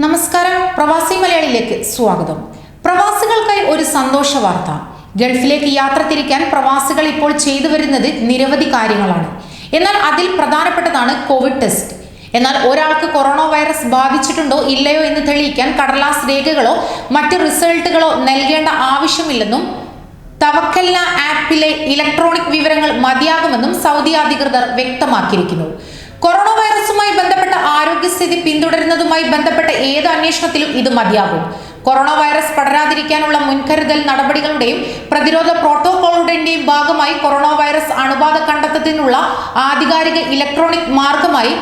നമസ്കാരം. പ്രവാസി മലയാളിയിലേക്ക് സ്വാഗതം. പ്രവാസികൾക്കായി ഒരു സന്തോഷ വാർത്ത. ഗൾഫിലേക്ക് യാത്ര തിരിക്കാൻ പ്രവാസികൾ ഇപ്പോൾ ചെയ്തു വരുന്നത് നിരവധി കാര്യങ്ങളാണ്. എന്നാൽ അതിൽ പ്രധാനപ്പെട്ടതാണ് കോവിഡ് ടെസ്റ്റ്. എന്നാൽ ഒരാൾക്ക് കൊറോണ വൈറസ് ബാധിച്ചിട്ടുണ്ടോ ഇല്ലയോ എന്ന് തെളിയിക്കാൻ കടലാസ് രേഖകളോ മറ്റ് റിസൾട്ടുകളോ നൽകേണ്ട ആവശ്യമില്ലെന്നും തവക്കല്ല ആപ്പിലെ ഇലക്ട്രോണിക് വിവരങ്ങൾ മതിയാകുമെന്നും സൗദി അധികൃതർ വ്യക്തമാക്കിയിരിക്കുന്നു. കൊറോണ വൈറസുമായി ബന്ധപ്പെട്ട ആരോഗ്യസ്ഥിതി പിന്തുടരുന്നതുമായി ബന്ധപ്പെട്ട ഏത് അന്വേഷണത്തിലും ഇത് മതിയാകും. കൊറോണ വൈറസ് പടരാതിരിക്കാനുള്ള മുൻകരുതൽ നടപടികളുടെയും പ്രതിരോധ പ്രോട്ടോകോളുടെയും ഭാഗമായി കൊറോണ വൈറസ് അണുബാധ കണ്ടെത്തുന്നതിനുള്ള ആധികാരിക ഇലക്ട്രോണിക് മാർഗമായി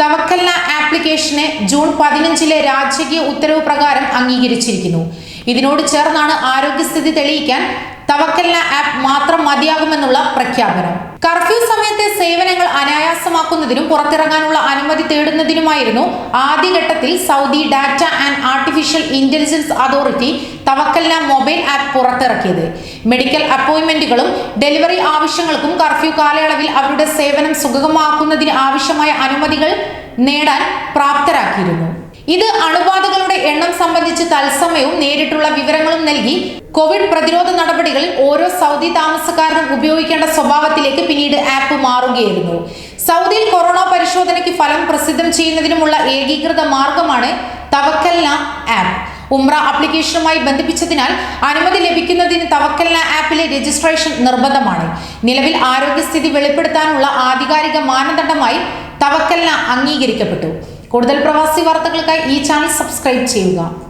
തവക്കല്ല ആപ്ലിക്കേഷനെ ജൂൺ പതിനഞ്ചിലെ രാജകീയ ഉത്തരവ് പ്രകാരം അംഗീകരിച്ചിരിക്കുന്നു. ഇതിനോട് ചേർന്നാണ് ആരോഗ്യസ്ഥിതി തെളിയിക്കാൻ തവക്കല്ല ആപ്പ് മാത്രം മതിയാകുമെന്നുള്ള പ്രഖ്യാപനം. കർഫ്യൂ സമയത്തെ സേവനങ്ങൾ അനായാസമാക്കുന്നതിനും പുറത്തിറങ്ങാനുള്ള അനുമതി തേടുന്നതിനുമായിരുന്നു ആദ്യഘട്ടത്തിൽ Saudi Data and Artificial Intelligence Authority തവക്കല്ല mobile app പുറത്തിറക്കിയത്. മെഡിക്കൽ അപ്പോയിന്റ്മെന്റുകളും ഡെലിവറി ആവശ്യങ്ങൾക്കും കർഫ്യൂ കാലയളവിൽ അവരുടെ സേവനം സുഗമമാക്കുന്നതിന് ആവശ്യമായ അനുമതികൾ നേടാൻ പ്രാപ്തരാക്കിയിരുന്നു. ഇത് അണുബാധകളുടെ എണ്ണം സംബന്ധിച്ച് തത്സമയവും നേരിട്ടുള്ള വിവരങ്ങളും നൽകി കോവിഡ് പ്രതിരോധ നടപടികളിൽ ഓരോ സൗദി താമസക്കാരനും ഉപയോഗിക്കേണ്ട സ്വഭാവത്തിലേക്ക് പിന്നീട് ആപ്പ് മാറുകയായിരുന്നു. സൗദിയിൽ കൊറോണ പരിശോധനയ്ക്ക് ഫലം പ്രസിദ്ധം ചെയ്യുന്നതിനുമുള്ള ഏകീകൃത മാർഗമാണ് തവക്കല്ല ആപ്പ്. ഉംറ ആപ്ലിക്കേഷനുമായി ബന്ധിപ്പിച്ചതിനാൽ അനുമതി ലഭിക്കുന്നതിന് തവക്കല്ല ആപ്പിലെ രജിസ്ട്രേഷൻ നിർബന്ധമാണ്. നിലവിൽ ആരോഗ്യസ്ഥിതി വെളിപ്പെടുത്താനുള്ള ആധികാരിക മാനദണ്ഡമായി തവക്കല്ല അംഗീകരിക്കപ്പെട്ടു. കൂടുതൽ പ്രവാസി വാർത്തകൾക്കായി ഈ ചാനൽ സബ്സ്ക്രൈബ് ചെയ്യുക.